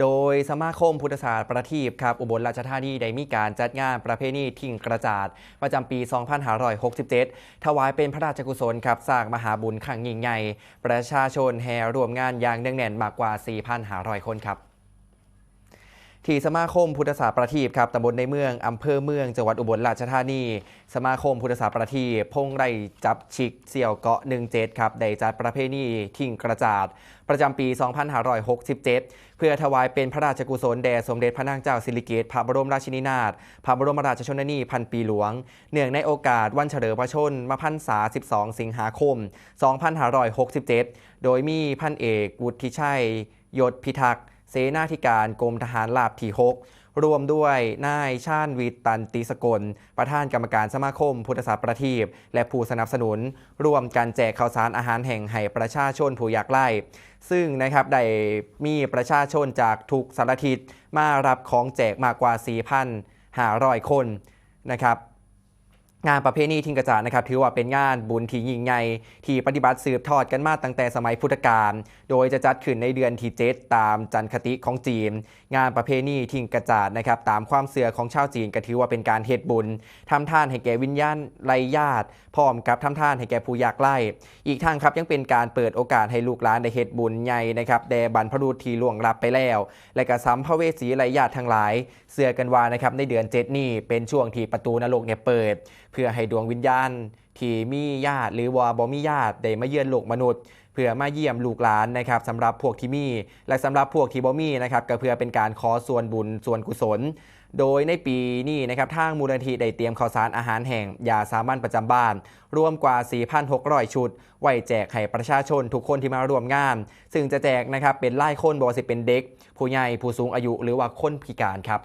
โดยสมาคมพุทธศาสตร์ประทีปครับอุบลราชธานีได้มีการจัดงานประเพณีทิ้งกระจาดประจำปี 2567 ถวายเป็นพระราชกุศลครับสร้างมหาบุญขังยิ่งใหญ่ประชาชนแห่รวมงานอย่างเนื่องแน่นมากกว่า 4,500 คนครับ ที่สมาคมพุทธศาสตร์ประทีปครับตำบลในเมืองอำเภอเมืองจังหวัดอุบลราชธานี สมาคมพุทธศาสตร์ประทีปพงไรจับชิกเสี่ยวเกาะ17ครับได้จัดประเพณีทิ้งกระจาด ประจำปี 2567 เพื่อถวายเป็นพระราชกุศลแด่สมเด็จพระนางเจ้าสิริกิติ์พระบรมราชินีนาถพระบรมราชชนนีพันปีหลวง เนื่องในโอกาสวันเฉลิมพระชนมพรรษา 12 สิงหาคม 2567 โดยมีพันเอกวุฒิชัยยศพิทักษ์ เสนาธิการกรมทหารราบที่ 6รวมด้วยนายชาญวิทตันติสกล ประธานกรรมการสมาคม พุทธศาสตร์ประทีปและผู้สนับสนุน ร่วมกันแจกข้าวสารอาหารแห่งให้ประชาชนผู้อยากไล่ซึ่งนะครับได้มีประชาชนจากทุกสารทิศมารับของแจกมากกว่า 4,500 คนนะครับ งานประเพณีทิ้งกระจาดนะครับถือว่าเป็นงานบุญที่ยิ่งใหญ่ที่ปฏิบัติสืบทอดกันมาตั้งแต่สมัยพุทธกาลโดยจะจัดขึ้นในเดือนที่เจ็ดตามจันทคติของจีน งานประเพณีทิ้งกระจาดนะครับตามความเสื่อของชาวจีนก็ถือว่าเป็นการเฮ็ดบุญทำท่านให้แก่วิญญาณไรญาติพร้อมกับทำท่านให้แก่ผู้ยากไร้อีกทางครับยังเป็นการเปิดโอกาสให้ลูกหลานได้เฮ็ดบุญใหญ่นะครับแด่บรรพบุรุษที่ล่วงลับไปแล้ว และก็สัมภเวสีไรญาติทั้งหลาย เสื่อกันว่านะครับในเดือนเจ็ดนี้เป็นช่วงที่ประตูนรกเนี่ยเปิดพื่อให้ดวงวิญญาณ ที่มีญาติหรือว่าบ่มีญาติได้มาเยือนโลกมนุษย์ เพื่อมาเยี่ยมลูกหลานนะครับสำหรับพวกที่มี และสำหรับพวกที่บ่มีนะครับก็เพื่อเป็นการขอส่วนบุญส่วนกุศล โดยในปีนี้นะครับทางมูลนิธิได้เตรียมข้าวสารอาหารแห่งยาสามัญประจำบ้าน รวมกว่า 4,600 ชุด ไว้แจกให้ประชาชนทุกคนที่มาร่วมงาน ซึ่งจะแจกนะครับเป็นไล่คนบ่ว่าสิเป็นเด็ก ผู้ใหญ่ผู้สูงอายุหรือว่าคนพิการครับ